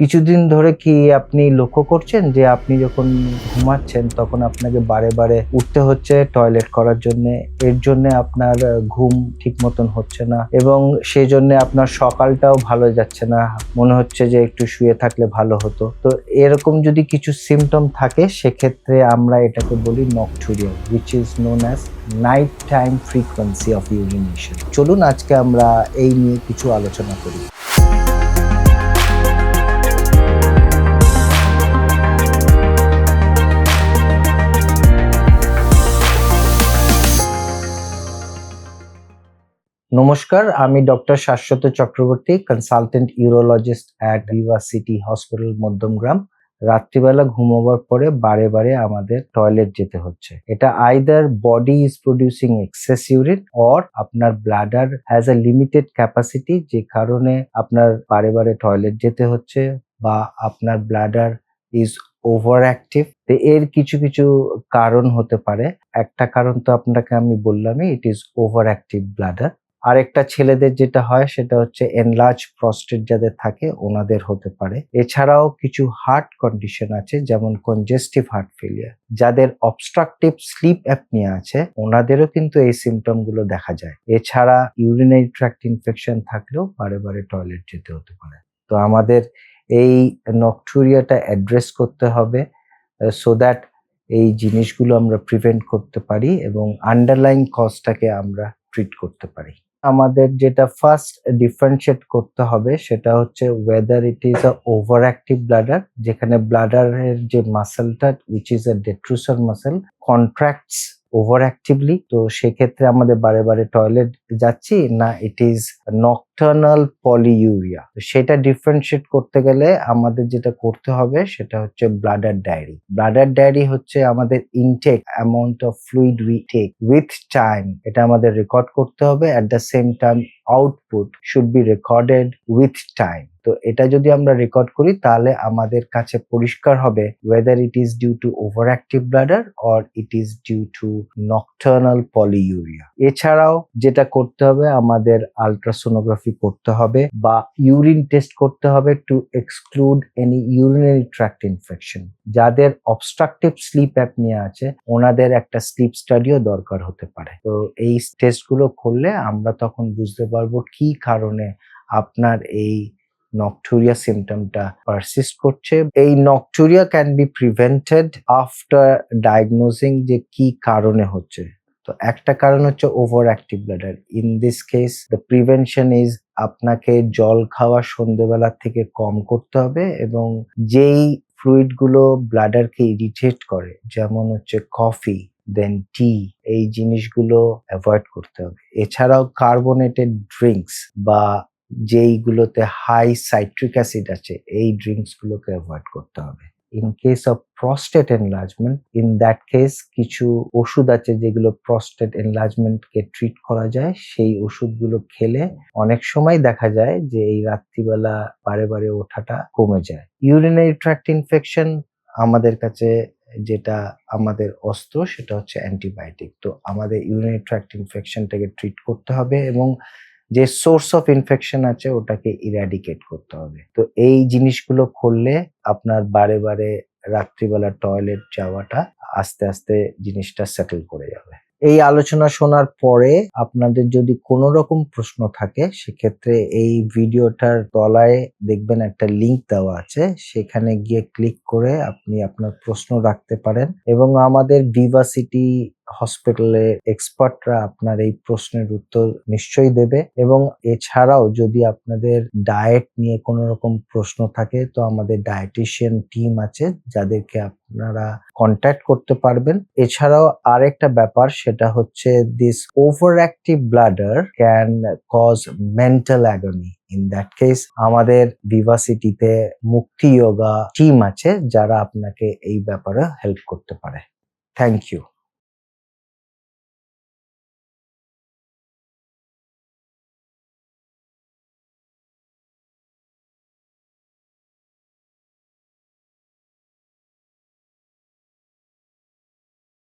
কিছুদিন ধরে কি আপনি লক্ষ্য করছেন যে আপনি যখন ঘুমাচ্ছেন তখন আপনাকে বারে বারে উঠতে হচ্ছে টয়লেট করার জন্য? এর জন্য আপনার ঘুম ঠিক মতন হচ্ছে না এবং সেই জন্য আপনার সকালটাও ভালো যাচ্ছে না। মনে হচ্ছে যে একটু শুয়ে থাকলে ভালো হতো। তো এরকম যদি কিছু সিমটম থাকে, সেক্ষেত্রে আমরা এটাকে বলি nocturia which is known as night time frequency of urination চলুন আজকে আমরা এই নিয়ে কিছু আলোচনা করি। নমস্কার, আমি doctor Shashwata Chakraborty consultant urologist at Viva City hospital Madhyamgram. রাত্রিবেলা ঘুমোবার পরে বারে বারে আমাদের টয়লেট যেতে হচ্ছে। এটা either body is producing excess urine or আপনার bladder has a limited capacity যে কারণে আপনার বারে বারে টয়লেট যেতে হচ্ছে বা আপনার ব্লাডার ইজ ওভার অ্যাক্টিভ তো এর কিছু কিছু কারণ হতে পারে। একটা কারণ তো আপনাকে আমি বললামই it is over active bladder আরেকটা ছেলেদের যেটা হয় সেটা হচ্ছে এনলার্জ প্রস্টেট যাদের থাকে ওনাদের হতে পারে। এছাড়াও কিছু হার্ট কন্ডিশন আছে, যেমন কনজেস্টিভ হার্ট ফেলিয়ার যাদের অবস্ট্রাকটিভ স্লিপ অ্যাপনিয়া আছে, ওনাদেরও কিন্তু এই সিমটমগুলো দেখা যায়। এছাড়া ইউরিনারি ট্র্যাক্ট ইনফেকশন থাকলেও বারে বারে টয়লেট যেতে হতে পারে। তো আমাদের এই নকটুরিয়াটা অ্যাড্রেস করতে হবে সো দ্যাট এই জিনিসগুলো আমরা প্রিভেন্ট করতে পারি এবং আন্ডারলাইন কজটাকে আমরা ট্রিট করতে পারি। আমাদের যেটা ফার্স্ট ডিফারেন্সিয়েট করতে হবে সেটা হচ্ছে whether it is a over active bladder যেখানে ব্লাডারের যে মাসেলটা which is a detrusor muscle contracts over actively তো সেক্ষেত্রে আমাদের বারে বারে টয়লেট যাচ্ছি, না ইট ইজ নকটার্নাল পলিইউরিয়া সেটা ডিফারেন্সিয়েট করতে গেলে আমাদের যেটা করতে হবে, সেটা হচ্ছে ব্লাডার ডায়েরি ব্লাডার ডায়েরি হচ্ছে আমাদের intake amount of fluid we take with time এটা আমাদের রেকর্ড করতে হবে at the same time output should be recorded with time তো এটা যদি আমরা রেকর্ড করি, তাহলে আমাদের কাছে পরিষ্কার হবে whether it is due to over active bladder or it is due to nocturnal polyuria এছাড়াও যেটা করতে হবে, আমাদের আলট্রাসোনোগ্রাফি করতে হবে বা ইউরিন টেস্ট করতে হবে to exclude any urinary tract infection যাদের অবস্ট্রাকটিভ স্লিপ অ্যাপনিয়া আছে, ওনাদের একটা স্লিপ স্টাডিও দরকার হতে পারে। তো এই টেস্টগুলো করলে আমরা তখন বুঝতে পারব কি কারণে আপনার এই নকটুরিয়া সিমটমটা পারসিস্ট করছে। এই nocturia can be prevented after diagnosing যে কি কারণে হচ্ছে। তো একটা কারণ হচ্ছে over active bladder in this case the prevention is আপনাকে জল খাওয়া সন্ধ্যেবেলা থেকে কম করতে হবে এবং যেই ফ্লুইডগুলো ব্লাডারকে ইরিটেট করে, যেমন হচ্ছে কফি দেন টি এই জিনিসগুলো অ্যাভয়েড করতে হবে। এছাড়াও কার্বোনেটেড ড্রিঙ্কস বা যেইগুলোতে হাই সাইট্রিক অ্যাসিড আছে, এই ড্রিঙ্কস গুলোকে অ্যাভয়েড করতে হবে। In case of prostate enlargement in that case কিছু ওষুধ আছে যেগুলো প্রস্টেট এনলার্জমেন্টকে ট্রিট করা যায়। সেই ওষুধগুলো খেলে অনেক সময় দেখা যায় যে এই রাত্রিবেলা বারে বারে ওঠাটা কমে যায়। ইউরিনারি ট্র্যাক্ট ইনফেকশন আমাদের কাছে যেটা আমাদের অস্ত্র, সেটা হচ্ছে অ্যান্টিবায়োটিক তো আমাদের ইউরিনারি ট্র্যাক্ট ইনফেকশনটাকে ট্রিট করতে হবে এবং যে সোর্স অফ ইনফেকশন আছে, ওটাকে ইরাডিকেট করতে হবে। তো এই জিনিসগুলো করলে আপনার বারে বারে রাত্রিবেলা টয়লেট যাওয়াটা আস্তে আস্তে জিনিসটা সেটেল করে যাবে। এই আলোচনা শোনার পরে আপনাদের যদি কোনো রকম প্রশ্ন থাকে, সেক্ষেত্রে এই ভিডিওটার তলায় দেখবেন একটা লিংক দেওয়া আছে। সেখানে গিয়ে ক্লিক করে আপনি আপনার প্রশ্ন রাখতে পারেন এবং আমাদের ভিভাসিটি হসপিটালে এক্সপার্টরা আপনার এই প্রশ্নের উত্তর নিশ্চয়ই দেবে এবং এছাড়াও যদি আপনাদের ডায়েট নিয়ে কোনো রকম প্রশ্ন থাকে, তো আমাদের ডায়েটিশিয়ান টিম আছে যাদেরকে আপনারা কন্ট্যাক্ট করতে পারবেন। এছাড়াও আরেকটা ব্যাপার, সেটা হচ্ছে this over active bladder can cause mental agony in that case আমাদের ভিভাসিটিতে মুক্তি যোগা টিম আছে যারা আপনাকে এই ব্যাপারে হেল্প করতে পারে। Thank you